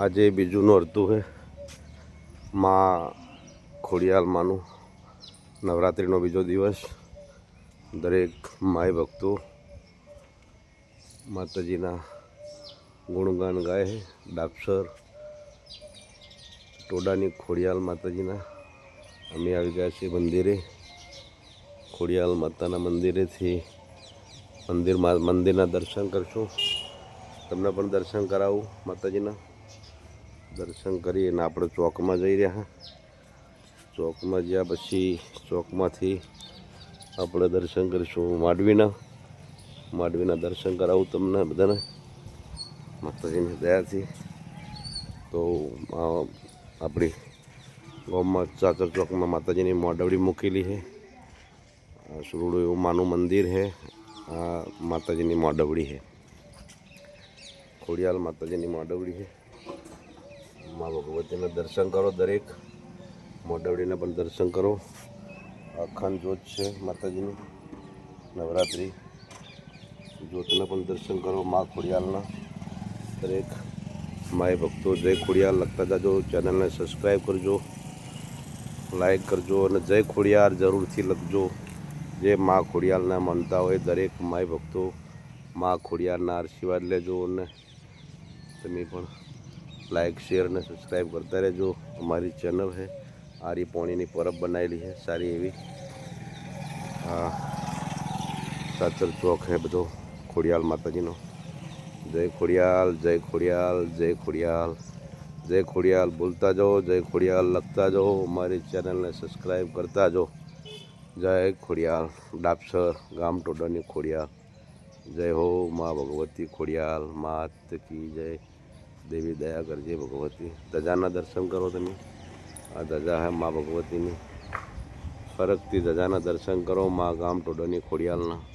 આજે બીજું નોરતું છે માં ખોડિયાલ માનું. નવરાત્રિનો બીજો દિવસ. દરેક માય ભક્તો માતાજીના ગુણગાન ગાય છે ડાપસર ટોડાની ખોડિયાલ માતાજીના. અમે આવી ગયા છીએ મંદિરે. ખોડિયાલ માતાના મંદિરેથી મંદિરમાં મંદિરના દર્શન કરશું. તમને પણ દર્શન કરાવું માતાજીના. દર્શન કરી અને આપણે ચોકમાં જઈ રહ્યા ચોકમાં જ્યાં પછી ચોકમાંથી આપણે દર્શન કરીશું માંડવીના. માંડવીના દર્શન કરાવું તમને બધાને. માતાજીની દયાથી. તો આપણી ગામમાં ચાચર ચોકમાં માતાજીની મોડવડી મૂકેલી છે. સુરડું એવું માનું મંદિર છે. આ માતાજીની મોડવડી છે. ખોડિયાલ માતાજીની મોડવડી છે. ભગવતીના દર્શન કરો દરેક. મોઢવડીના પણ દર્શન કરો. અખંડ જ્યોત છે માતાજીની. નવરાત્રિ. જ્યોતના પણ દર્શન કરો, મા ખોડિયાલના. દરેક માય ભક્તો, જય ખોડિયાલ. લખતા જાજો, ચેનલને સબસ્ક્રાઈબ કરજો. લાઈક કરજો અને જય ખોડિયાર જરૂરથી લખજો. જે મા ખોડિયાલના માનતા હોય, દરેક માય ભક્તો મા ખોડિયારના આશીર્વાદ લેજો અને તમે પણ લાઈક શેર અને સબસ્ક્રાઈબ કરતા રહેજો અમારી ચેનલ છે આરી પોણીની પરબ બનાવેલી છે સારી એવી આ સાચર ચોક છે બધો ખોડિયાલ માતાજીનો જય ખોડિયાલ જય ખોડિયાલ જય ખોડિયાલ જય ખોડિયાલ બોલતા જાઓ જય ખોડિયાલ લખતા જાઓ અમારી ચેનલને સબસ્ક્રાઈબ કરતા જાઓ જય ખોડિયાલ ડાપસર ગામ ટોડાની ખોડિયાલ જય હો મા ભગવતી ખોડિયાલ માત કી જય દેવી દયા કરજે ભગવતી. ધજાના દર્શન કરો તમે. આ ધજા હે મા ભગવતીની. ફરકથી ધજાના દર્શન કરો, મા ગામ ટોડોની ખોડિયાલના.